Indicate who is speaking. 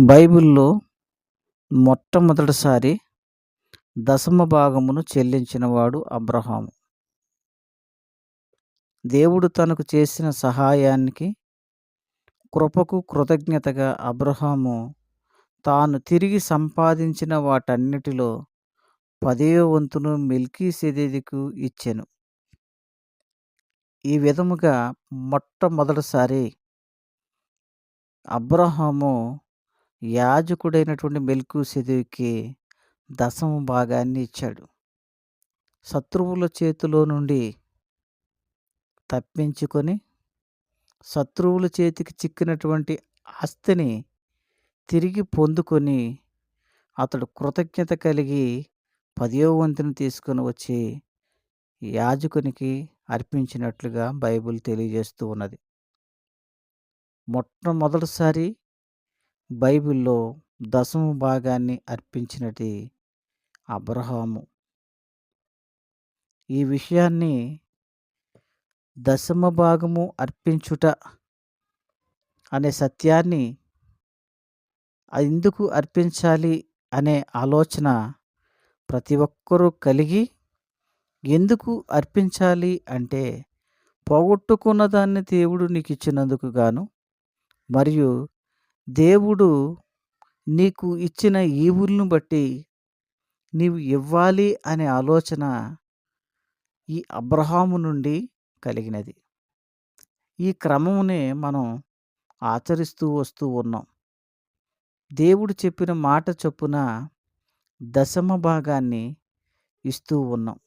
Speaker 1: బైబిల్లో మొట్టమొదటిసారి దశమ భాగమును చెల్లించినవాడు అబ్రహాము. దేవుడు తనకు చేసిన సహాయానికి కృపకు కృతజ్ఞతగా అబ్రహాము తాను తిరిగి సంపాదించిన వాటన్నిటిలో పదవ వంతును మిల్కీ సెదేదికు ఇచ్చెను. ఈ విధముగా మొట్టమొదటిసారి అబ్రహాము యాజకుడైనటువంటి మెల్కు సెదేవికి దశమ భాగాన్ని ఇచ్చాడు. శత్రువుల చేతిలో నుండి తప్పించుకొని శత్రువుల చేతికి చిక్కినటువంటి ఆస్తిని తిరిగి పొందుకొని అతడు కృతజ్ఞత కలిగి పదో వంతుని తీసుకొని వచ్చి యాజకునికి అర్పించినట్లుగా బైబిల్ తెలియజేస్తూ ఉన్నది. మొట్టమొదటిసారి బైబిల్లో దశమ భాగాన్ని అర్పించినది అబ్రహాము. ఈ విషయాన్ని దశమ భాగము అర్పించుట అనే సత్యాన్ని అది ఎందుకు అర్పించాలి అనే ఆలోచన ప్రతి ఒక్కరూ కలిగి ఎందుకు అర్పించాలి అంటే పోగొట్టుకున్న దాన్ని దేవుడు నీకు ఇచ్చినందుకు గాను మరియు దేవుడు నీకు ఇచ్చిన ఈవులను బట్టి నీవు ఇవ్వాలి అనే ఆలోచన ఈ అబ్రహాము నుండి కలిగినది. ఈ క్రమమునే మనం ఆచరిస్తూ వస్తూ ఉన్నాం. దేవుడు చెప్పిన మాట చొప్పున దశమ భాగాన్ని ఇస్తూ ఉన్నాం.